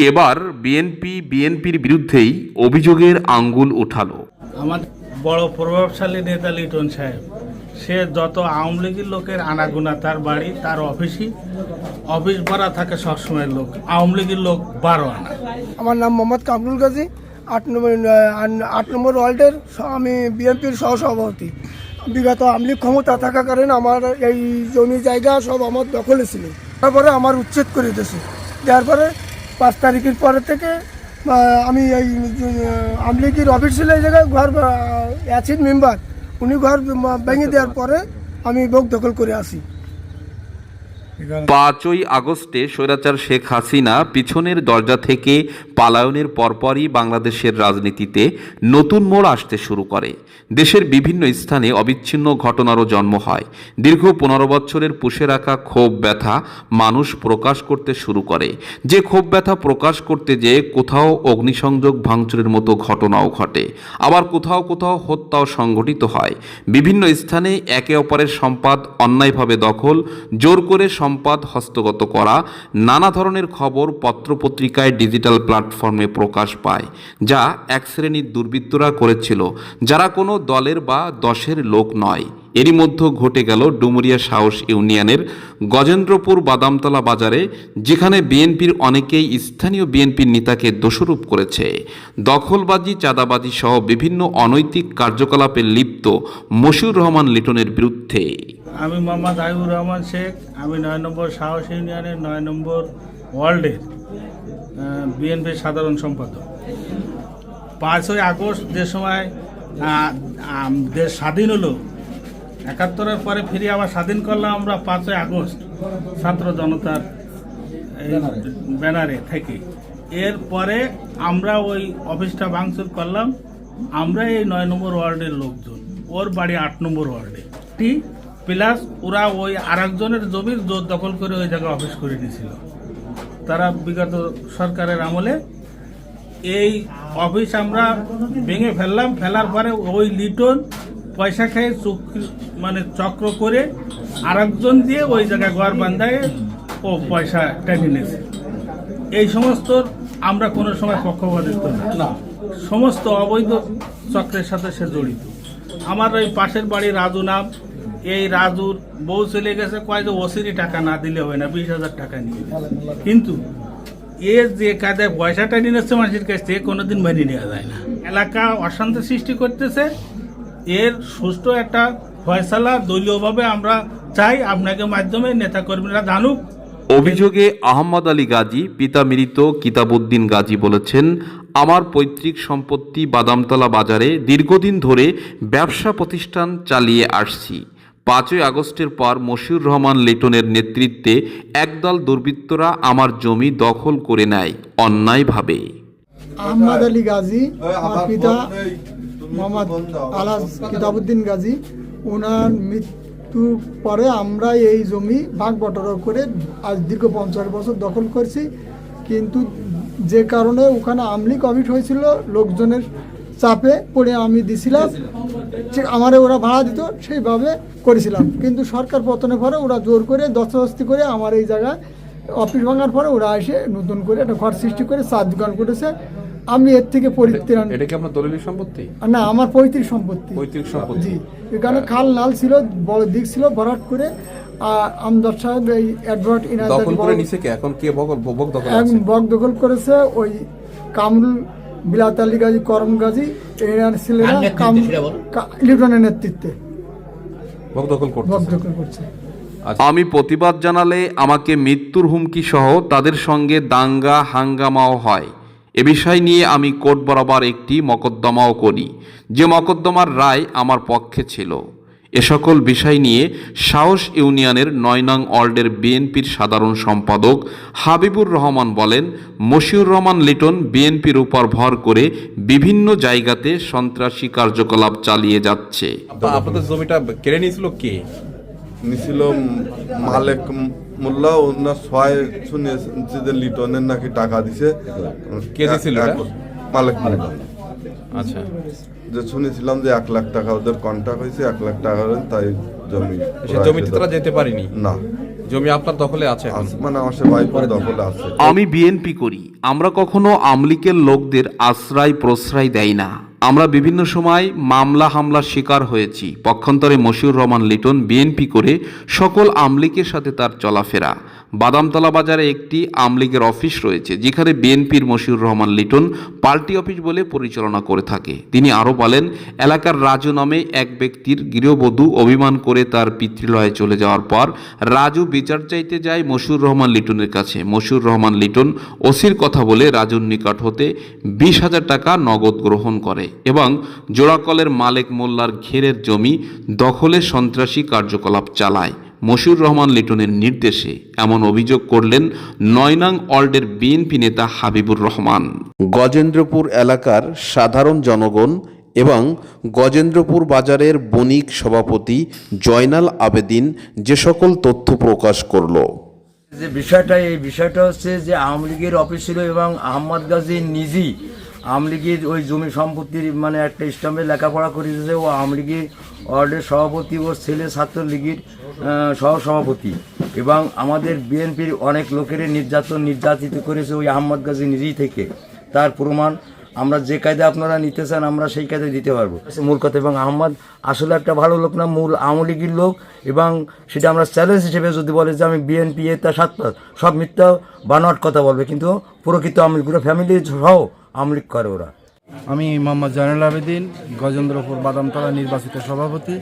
এবার বিএনপি বিএনপির বিরুদ্ধেই অভিযোগের আঙ্গুল উঠালো আমার বড় প্রভাবশালী নেতা লিটন সাহেব সে যত আওয়ামী লীগের লোকের আনাগুনা তার বাড়ি তার অফিসই অফিস ভরা থাকে সবসময় লোক আওয়ামী লীগের লোক বারো আনা। আমার নাম মোহাম্মদ কামরুল গাজী আট নম্বর আট নম্বর ওয়ার্ল্ডের স- আমি বিএনপির সহসভাপতি। বিগত আমলি ক্ষমতা থাকাকালীন আমার এই জমি জায়গা সব আমার দখলে ছিল। তারপরে আমার উচ্ছেদ করে দিয়েছে। দেওয়ার পরে পাঁচ তারিখের পরে থেকে আমি এই আমলিগির অফিস ছিল এই জায়গায়, ঘর অ্যাসিড মেম্বার, উনি ঘর ভেঙে দেওয়ার পরে আমি বোক দখল করে আসি। পাঁচই আগস্টে স্বৈরাচার শেখ হাসিনা পিছনের দরজা থেকে পালায়নের পরপরই বাংলাদেশের রাজনীতিতে নতুন মোড় আসতে শুরু করে। দেশের বিভিন্ন স্থানে অবিচ্ছিন্ন ঘটনারও জন্ম হয়। দীর্ঘ পনেরো বছরের পুষে রাখা ক্ষোভ ব্যথা মানুষ প্রকাশ করতে শুরু করে। যে ক্ষোভ ব্যথা প্রকাশ করতে যেয়ে কোথাও অগ্নিসংযোগ ভাঙচুরের মতো ঘটনাও ঘটে। আবার কোথাও কোথাও হত্যাও সংঘটিত হয়। বিভিন্ন স্থানে একে অপরের সম্পাদ অন্যায়ভাবে দখল, জোর করে সম্পাদ হস্তগত করা নানা ধরনের খবর পত্রপত্রিকায় ডিজিটাল প্ল্যাটফর্মে প্রকাশ পায়, যা এক শ্রেণির দুর্বৃত্তরা করেছিল, যারা কোনো দলের বা দশের লোক নয়। এরই মধ্যে ঘটে গেল ডুমুরিয়া সাহস ইউনিয়নের গজেন্দ্রপুর বাদামতলা বাজারে, যেখানে বিএনপির অনেকেই স্থানীয় বিএনপির নেতাকে দোষরূপ করেছে। দখলবাজি, চাঁদাবাজি সহ বিভিন্ন অনৈতিক কার্যকলাপে লিপ্ত মশিউর রহমান লিটনের বিরুদ্ধে। আমি মোহাম্মদ আইবুর রহমান শেখ, আমি নয় নম্বর সাহস ইউনিয়নের নয় নম্বর ওয়ার্ল্ডের বিএনপির সাধারণ সম্পাদক। পাঁচই আগস্ট যে সময় দেশ স্বাধীন হলো একাত্তরের পরে ফিরে আবার স্বাধীন করলাম আমরা পাঁচই আগস্ট ছাত্র জনতার ব্যানারে থেকে। এরপরে আমরা ওই অফিসটা ভাঙচুর করলাম। আমরা এই নয় নম্বর ওয়ার্ডের লোকজন ওর বাড়ি আট নম্বর ওয়ার্ডে। টি প্লাস ওরা ওই আরেকজনের জমির জোর দখল করে ওই জায়গায় অফিস করে নিয়েছিল। তারা বিগত সরকারের আমলে। এই অফিস আমরা ভেঙে ফেললাম। ফেলার পরে ওই লিটন পয়সা খেয়ে চক্র মানে চক্র করে আরেকজন দিয়ে ওই জায়গায় ঘর বান্ধায় ও পয়সা টেনে নিয়েছে এই সমস্ত আমরা কোনো সময় পক্ষপাতিত্ব না। সমস্ত অবৈধ চক্রের সাথে সে জড়িত। আমার ওই পাশের বাড়ি রাজু নাম এই রাজুর বউ চলে গেছে কয় যে ওসিরি টাকা না দিলে হয় না বিশ হাজার টাকা নিয়ে কিন্তু এ যে কায়দায় পয়সাটা নিয়ে নিচ্ছে মানুষের কাছ থেকে কোনোদিন মেনে নেওয়া যায় না। এলাকা অশান্তি সৃষ্টি করতেছে এর সুষ্ঠু একটা ফয়সালা দলীয়ভাবে আমরা চাই। আপনাকে মাধ্যমে নেতা নেতাকর্মীরা জানুক। অভিযোগে আহমদ আলী গাজী পিতা মৃত কিতাবুদ্দিন গাজী বলেছেন আমার পৈতৃক সম্পত্তি বাদামতলা বাজারে দীর্ঘদিন ধরে ব্যবসা প্রতিষ্ঠান চালিয়ে আসছি। পাঁচই আগস্টের পর মশিউর রহমান লিটনের নেতৃত্বে একদল দুর্বৃত্তরা আমার জমি দখল করে নেয় অন্যায়ভাবে। আহমদ আলী গাজী আমার পিতা মোহাম্মদ আলাস কিতাবুদ্দিন গাজী ওনার মৃত্যুর পরে আমরা এই জমি ভাগ বটরা করে আজ দীর্ঘ পঞ্চাশ বছর দখল করছি। কিন্তু যে কারণে ওখানে আমলি কমিট হয়েছিল লোকজনের চাপে পড়ে আমি দিছিলাম। ঠিক আমারে ওরা ভাড়া দিত সেইভাবে করেছিলাম। কিন্তু সরকার পতনের পরে ওরা জোর করে দস্তদস্তি করে আমার এই জায়গায় অফিস ভাঙার পরে ওরা এসে নতুন করে একটা ঘর সৃষ্টি করে চার দোকান করেছে। আমি এর থেকে পরিত্রাণ এটা কি আপনার দলিল সম্পত্তি? না আমার পৈতৃক সম্পত্তি। পৈতৃক সম্পত্তি। এখানে খাল নাল ছিল বড় দিক ছিল ভরাট করে আমদার সাহেব এই অ্যাডভার্ট দখল করে নিছে কে? এখন কে বকল বক দখল আছে? বক দখল করেছে ওই কামরুল বিলাত আলী গাজী করম গাজী এরা ছেলেরা লিটনের নেতৃত্বে। বক দখল বক করতেছে দখল করছে। আমি প্রতিবাদ জানালে আমাকে মৃত্যুর হুমকি সহ তাদের সঙ্গে দাঙ্গা হাঙ্গামাও হয়। এ বিষয় নিয়ে আমি কোর্ট বরাবর একটি মকদ্দমাও করি। যে মকদ্দমার রায় আমার পক্ষে ছিল। এ সকল বিষয় নিয়ে সাহস ইউনিয়নের নয় নং ওয়ার্ল্ডের বিএনপির সাধারণ সম্পাদক হাবিবুর রহমান বলেন মশিউর রহমান লিটন বিএনপির উপর ভর করে বিভিন্ন জায়গাতে সন্ত্রাসী কার্যকলাপ চালিয়ে যাচ্ছে। আপ- আপনাদের জমিটা কেড়ে নিয়েছিল কে? নিছিল মালেক মোল্লা ওনার ছয় শুনেছি যে লিটনের নাকি টাকা দিছে। কে দিছিল? মালেক মোল্লা। আচ্ছা। যে শুনেছিলাম যে এক লাখ টাকা ওদের কন্ট্যাক্ট হয়েছে এক লাখ টাকা তাই জমি জমিতে তারা যেতে পারেনি? না। জমি আপনার দখলে আছে আস- মানে আমার সে ভাইপোর দখলে আছে। আমি বিএনপি করি আমরা কখনো আমলিকের লোকদের আশ্রয় প্রশ্রয় দেই না। আমরা বিভিন্ন সময় মামলা হামলার শিকার হয়েছি। পক্ষান্তরে মশিউর রহমান লিটন বিএনপি করে সকল আমলিকের সাথে তার চলাফেরা। বাদামতলা বাজারে একটি আমলিগের অফিস রয়েছে, যেখানে বিএনপির মশিউর রহমান লিটন পার্টি অফিস বলে পরিচালনা করে থাকে। তিনি আরও বলেন, এলাকার রাজু নামে এক ব্যক্তির গৃহবধূ অভিমান করে তার পিতৃলয়ে চলে যাওয়ার পর রাজু বিচার চাইতে যায় মশিউর রহমান লিটনের কাছে। মশিউর রহমান লিটন ওসির কথা বলে রাজুর নিকট হতে বিশ হাজার টাকা নগদ গ্রহণ করে এবং জোড়াকলের মালেক মোল্লার ঘেরের জমি দখলে সন্ত্রাসী কার্যকলাপ চালায়। মশিউর রহমান লিটনের নির্দেশে এমন অভিযোগ করলেন নয়নাং ওয়ার্ল্ডের বিএনপি নেতা হাবিবুর রহমান। গজেন্দ্রপুর এলাকার সাধারণ জনগণ এবং গজেন্দ্রপুর বাজারের বণিক সভাপতি জয়নাল আবেদিন যে সকল তথ্য প্রকাশ করল। যে বিষয়টা এই বিষয়টা হচ্ছে যে আওয়ামী লীগের অফিস ছিল এবং আহমদ গাজী নিজেই আওয়ামী লীগের ওই জমি সম্পত্তির মানে একটা স্টাম্পে লেখাপড়া করেছে ও আওয়ামী লীগের ওয়ার্ডের সভাপতি ও ছেলে ছাত্রলীগের সহসভাপতি এবং আমাদের বিএনপির অনেক লোকের নির্যাতন নির্যাতিত করেছে ওই আহমদ গাজী নিজেই থেকে। তার প্রমাণ আমরা যে কায়দা আপনারা নিতে চান আমরা সেই কায়দায় দিতে পারব। মূল কথা এবং আহমদ আসলে একটা ভালো লোক না, মূল আওয়ামী লীগের লোক এবং সেটা আমরা চ্যালেঞ্জ হিসেবে যদি বলে যে আমি বিএনপি, এটা সাত সব মিথ্যা বানোয়াট কথা বলবে। কিন্তু প্রকৃত আওয়ামী লীগ ফ্যামিলি সহ আওয়ামী লীগ করে ওরা। আমি মোহাম্মদ জয়নুল আবেদিন, গজেন্দ্রপুর বাদামতলা নির্বাচিত সভাপতি।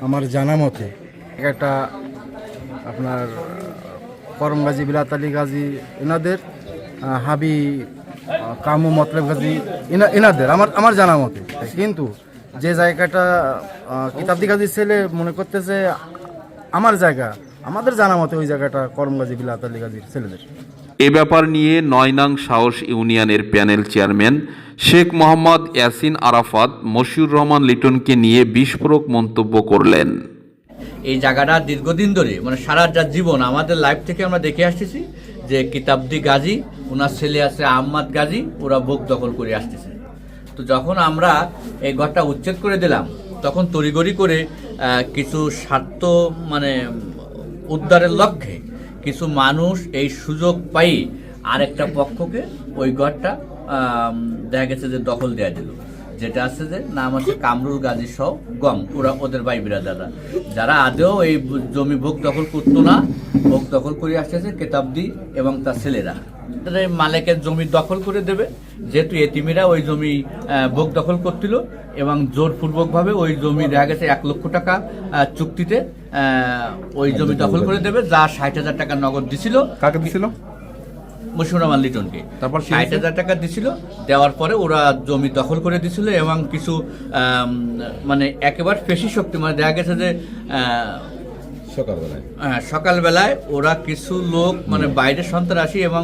আমার জানা মতে, একটা আপনার করম গাজী বিলাত আলী গাজী এনাদের হাবি কামু মতলেব গাজী এনা- এনাদের, আমার আমার জানা মতে। কিন্তু যে জায়গাটা কিতাবদি গাজীর ছেলে মনে করতেছে, আমার জায়গা, আমাদের জানা মতে ওই জায়গাটা করম গাজী বিলাত আলী গাজীর ছেলেদের। এ ব্যাপার নিয়ে নয়নাং সাহস ইউনিয়নের প্যানেল চেয়ারম্যান শেখ মোহাম্মদ ইয়াসিন আরাফাত মশিউর রহমান লিটনকে নিয়ে বিস্ফোরক মন্তব্য করলেন। এই জায়গাটা দীর্ঘদিন ধরে মানে সারা যা জীবন আমাদের লাইফ থেকে আমরা দেখে আসতেছি যে কিতাবদি গাজী ওনার ছেলে আছে আহম্মদ গাজী, ওরা বুক দখল করে আসতেছে। তো যখন আমরা এই ঘরটা উচ্ছেদ করে দিলাম, তখন তড়িগড়ি করে কিছু স্বার্থ মানে উদ্ধারের লক্ষ্যে কিছু মানুষ এই সুযোগ পাই আরেকটা পক্ষকে ওই ঘরটা দেখা গেছে যে দখল দেওয়া দিল। যেটা আছে যে নাম আছে কামরুল গাজী সহ গম। ওরা ওদের ভাই বিরাদাররা যারা আদেও এই জমি ভোগ দখল করতো না, ভোগ দখল করে আসতেছে কেতাবদি এবং তার ছেলেরা। মালিকের জমি দখল করে দেবে। যেহেতু এতিমিরা ওই জমি ভোগ দখল করছিল এবং জোরপূর্বকভাবে ওই জমি দেখা গেছে এক লক্ষ টাকা চুক্তিতে ওই জমি দখল করে দেবে। যা ষাট হাজার টাকা নগদ দিছিল। কাকে দিছিল? রহমান লিটনকে। তারপর ষাট হাজার টাকা দিছিল দেওয়ার পরে ওরা জমি দখল করে দিছিল এবং কিছু মানে একেবারে পেশি শক্তি মানে দেখা গেছে যে আহ, সকালবেলায়? হ্যাঁ, সকালবেলায় ওরা কিছু লোক মানে বাইরের সন্ত্রাসী এবং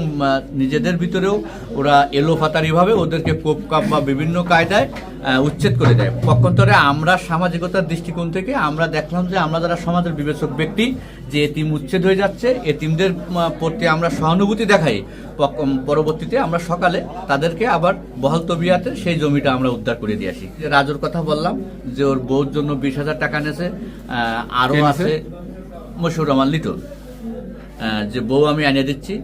নিজেদের ভিতরেও ওরা এলোপাতারিভাবে ওদেরকে কোপ কাপ বা বিভিন্ন কায়দায় উচ্ছেদ করে দেয়। পক্ষান্তরে আমরা সামাজিকতার দৃষ্টিকোণ থেকে আমরা দেখলাম যে আমরা যারা সমাজের বিবেচক ব্যক্তি যে এতিম উচ্ছেদ হয়ে যাচ্ছে এতিমদের প্রতি আমরা সহানুভূতি দেখাই। পরবর্তীতে আমরা সকালে তাদেরকে আবার বহাল তবিয়াতে সেই জমিটা আমরা উদ্ধার করে দিয়ে আসি। রাজুর কথা বললাম যে ওর বউর জন্য বিশ হাজার টাকা নেছে আরও আছে মশুর রহমান লিটন যে বউ আমি এনে দিচ্ছি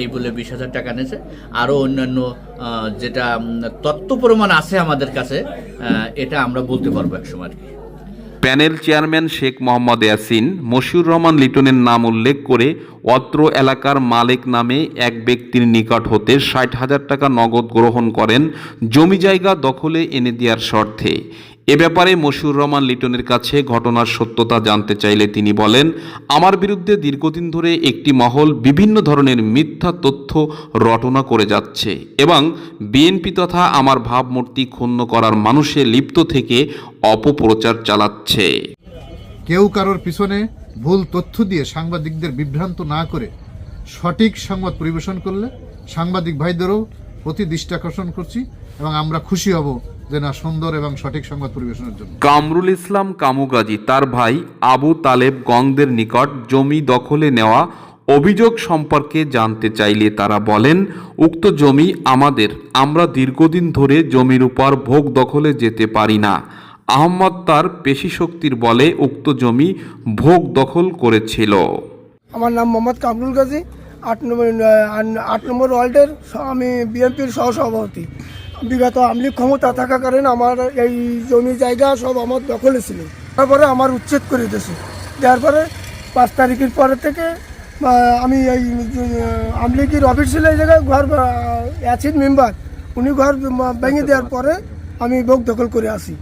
এই বলে বিশ হাজার টাকা নিয়েছে আরও অন্যান্য যেটা তথ্য প্রমাণ আছে আমাদের কাছে এটা আমরা বলতে পারব এক সময় আর কি। প্যানেল চেয়ারম্যান শেখ মোহাম্মদ ইয়াসিন মশিউর রহমান লিটনের নাম উল্লেখ করে অত্র এলাকার মালিক নামে এক ব্যক্তির নিকট হতে ষাট হাজার টাকা নগদ গ্রহণ করেন। জমি জায়গা দখলে এনে দেওয়ার শর্তে এ ব্যাপারে মশিউর রহমান লিটনের কাছে ঘটনার সত্যতা জানতে চাইলে তিনি বলেন, আমার বিরুদ্ধে দীর্ঘদিন ধরে একটি মহল বিভিন্ন ধরনের মিথ্যা তথ্য রটনা করে যাচ্ছে এবং বিএনপি তথা আমার ভাবমূর্তি ক্ষুণ্ণ করার মানুষে লিপ্ত থেকে অপপ্রচার চালাচ্ছে। কেউ কারোর পিছনে ভুল তথ্য দিয়ে সাংবাদিকদের বিভ্রান্ত না করে সঠিক সংবাদ পরিবেশন করলে সাংবাদিক ভাইদেরও প্রতি দৃষ্টি আকর্ষণ করছি এবং আমরা খুশি হব যে না সুন্দর এবং সঠিক সংবাদ পরিবেশনের জন্য। কামরুল ইসলাম কামুগাজী তার ভাই আবু তালেব গংদের নিকট জমি দখলে নেওয়া অভিযোগ সম্পর্কে জানতে চাইলে তারা বলেন উক্ত জমি আমাদের আমরা দীর্ঘদিন ধরে জমির উপর ভোগ দখলে যেতে পারি না। আহম্মদ তার পেশি শক্তির বলে উক্ত জমি ভোগ দখল করেছিল। আমার নাম মোহাম্মদ কামরুল গাজী আট নম্বর আট নম্বর ওয়ার্ল্ডের আমি বিএনপির সহসভাপতি। বিগত আমলি ক্ষমতা থাকা থাকাকালীন আমার এই জমি জায়গা সব আমার দখলে ছিল। তারপরে আমার উচ্ছেদ করে দিয়েছে। দেওয়ার পরে পাঁচ তারিখের পরে থেকে আমি এই আমলিগির অফিস ছিল এই জায়গায়, ঘর অ্যাসিড মেম্বার উনি ঘর ভেঙে দেওয়ার পরে আমি ভোগ দখল করে আসি।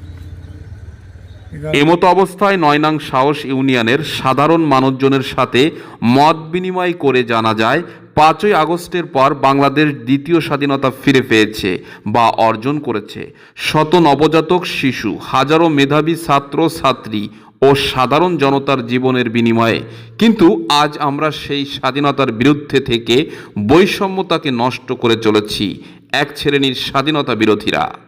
এমতো অবস্থায় নয়নাং সাহস ইউনিয়নের সাধারণ মানুষজনের সাথে মত বিনিময় করে জানা যায়, পাঁচই আগস্টের পর বাংলাদেশ দ্বিতীয় স্বাধীনতা ফিরে পেয়েছে বা অর্জন করেছে। শত নবজাতক শিশু, হাজারো মেধাবী ছাত্র, ছাত্রী ও সাধারণ জনতার জীবনের বিনিময়ে। কিন্তু আজ আমরা সেই স্বাধীনতার বিরুদ্ধে থেকে বৈষম্যতাকে নষ্ট করে চলেছি, এক শ্রেণির স্বাধীনতা বিরোধীরা।